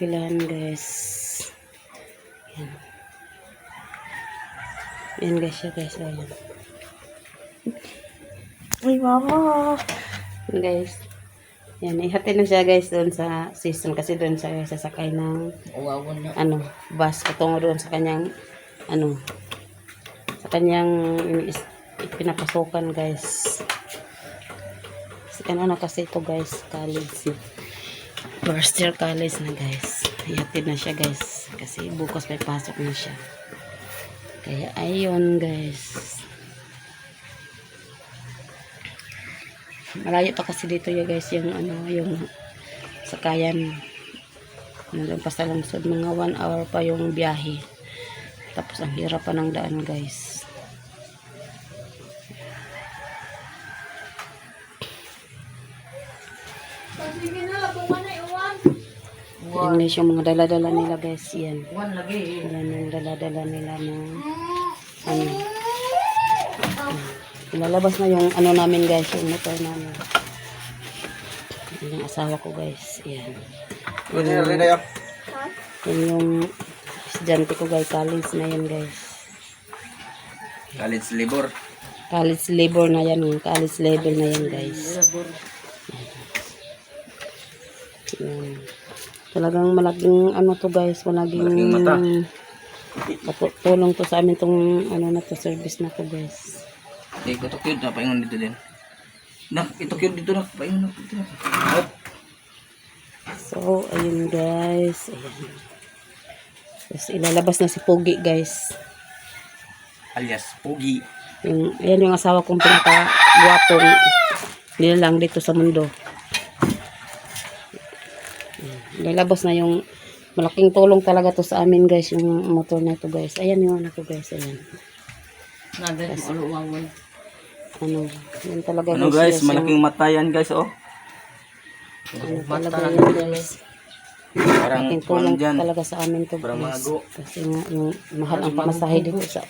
Kilan guys. Yan. Yan guys siya guys. Ayan. Uy, mama. Yan guys. Yan, ihati na siya guys doon sa season kasi doon siya sasakay ng ano, bus patungo doon sa kanyang ano sa kanyang pinapasukan guys. Kasi ano na kasi ito guys, college. First year college na guys. Ihatid na siya guys. Kasi bukas may pasok na siya. Kaya ayun guys. Malayo pa kasi dito ya guys yung ano yung sakayan. Nandun pa sa lungsod mga 1 hour pa yung biyahe. Tapos ang hirap pa ng daan guys. Yan guys yung mga dala-dala nila guys. Yan. Yan yung dala-dala nila ng ano. Ilalabas na yung ano namin guys, yung motor namin. Yan yung asawa ko guys. Yan. Yan yung, yan yung estudyante ko guys, college na yan guys. College labor. College labor na yan, college level na yan guys. Yan. Talagang malaking ano to guys, malaking Malaking mata. tulong to sa amin tong ano na to service na to guys. Eh, ito cute na. Paingon dito din. Nak, ito cute dito na. Paingon. Dito. So, ayun guys. Ayan. Tapos ilalabas na si Pogi guys. Alias, Pogi. Yung, ayan yung asawa kong pinaka-guwapong nilalang dito sa mundo. Ayan. Ilalabas na yung malaking tulong talaga to sa amin guys, yung motor na ito guys. Ayan yung anak ko guys, ayan. Nagan mo ano uwawan. Ano, yun talaga Ano guys, yung- malaking mata yan guys, oh. ano Mata talaga yun guys. Parang Malaking kuwan tulong dyan. talaga sa amin to Parang guys. mago. Kasi nga yung mahal ang pamasahe dito sa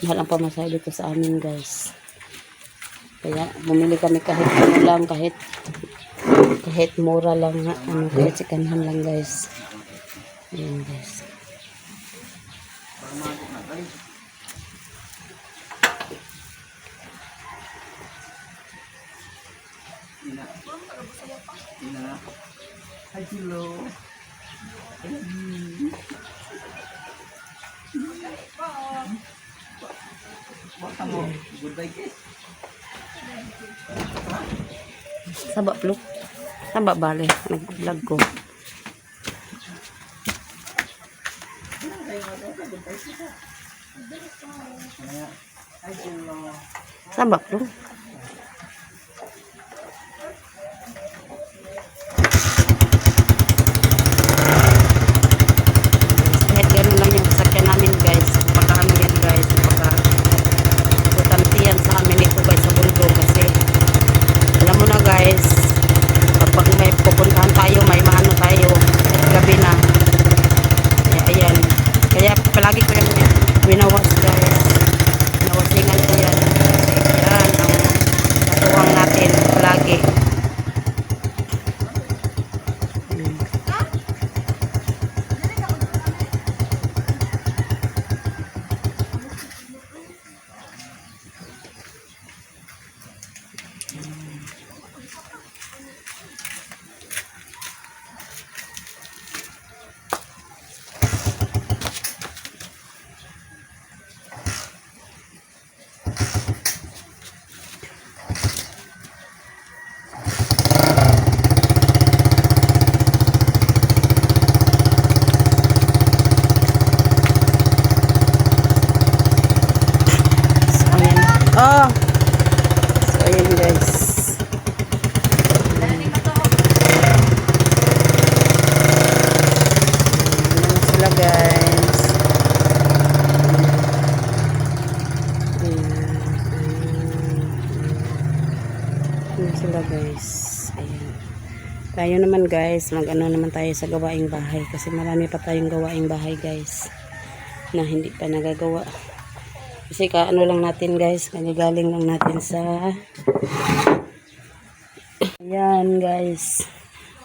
mahal ang pamasahe dito sa amin guys. Kaya bumili kami kahit ano lang, kahit kahit mura lang, ha, ano, kahit sikanhan lang guys. Ayan guys. Hi, hello. Baka mo. Saba bale, nag-vlog ko. Saba plo. Kahit ganun lang yung sasakyan namin guys. Pagka ano yan guys. Pagka importante yan sa amin ito guys sa bundok kasi alam mo na guys kapag may pupuntahan tayo may maano tayo at gabi na kaya ayan kaya palagi ko yung winawas guys winawasingan ko yan kasi yan ang katuwang natin palagi Hmm. So, ayan. Oh! So, ayan guys. Ayan sila guys. Ayan sila guys. Ayan. Tayo naman guys, mag-ano naman tayo sa gawaing bahay kasi marami pa tayong gawaing bahay guys na hindi pa nagagawa. Kasi kaano lang natin guys, nagagaling lang natin sa Ayan guys.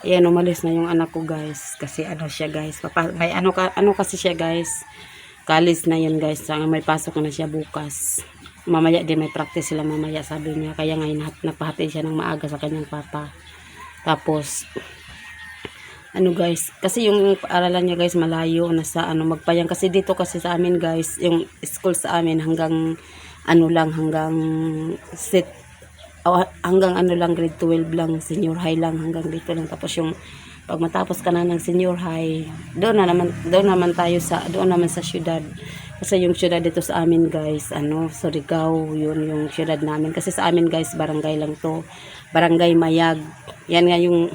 Ayan, umalis na yung anak ko guys. Kasi ano siya guys. Papa, may ano, ka, ano kasi siya guys. College na yun guys. May pasok na siya bukas. Mamaya din may practice sila mamaya sabi niya. Kaya ngayon napahati siya ng maaga sa kanyang papa. Tapos, ano guys, kasi yung aralan niya guys malayo, nasa ano magpayang kasi dito kasi sa amin guys, yung school sa amin hanggang ano lang hanggang set oh, hanggang ano lang grade 12 lang, senior high lang hanggang dito lang tapos yung pag matapos ka na ng senior high, doon na naman doon naman tayo sa doon naman sa syudad. Kasi yung syudad dito sa amin guys, ano, Surigao, yun yung syudad namin. Kasi sa amin guys, barangay lang to. Barangay Mayag. Yan nga yung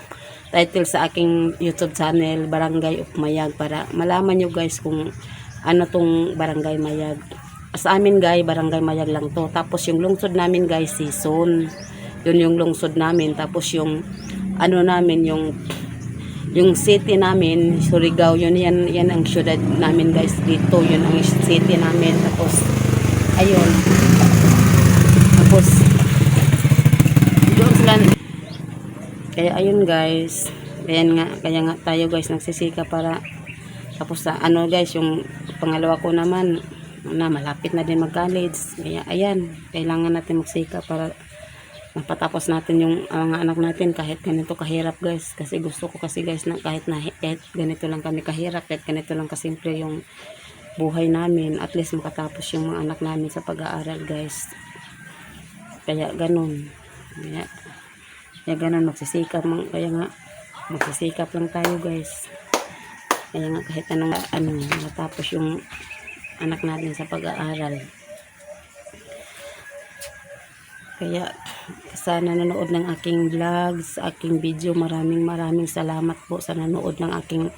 title sa aking YouTube channel, Barangay of Mayag, para malaman nyo guys kung ano tong Barangay Mayag. Sa amin guys, Barangay Mayag lang to. Tapos yung lungsod namin guys, Season. Yun yung lungsod namin. Tapos yung ano namin, yung yung city namin, Surigao, yun yan, yan ang syudad namin guys dito. Yun ang city namin. Tapos, ayun. Tapos, doon sila, kaya ayun guys. Kaya nga, kaya nga tayo guys nagsisika para tapos sa ano guys yung pangalawa ko naman na malapit na din mag-college. Kaya ayan, kailangan natin magsika para mapatapos natin yung uh, mga anak natin kahit ganito kahirap guys. Kasi gusto ko kasi guys na kahit na kahit ganito lang kami kahirap, kahit ganito lang kasimple yung buhay namin, at least makatapos yung mga anak namin sa pag-aaral guys. Kaya ganun. Kaya kaya ganun, magsisikap. mang- Kaya nga, magsisikap lang tayo guys. Kaya nga kahit anong ano, matapos yung anak natin sa pag-aaral. Kaya sa nanonood ng aking vlog, sa aking video, maraming maraming salamat po sa nanood ng aking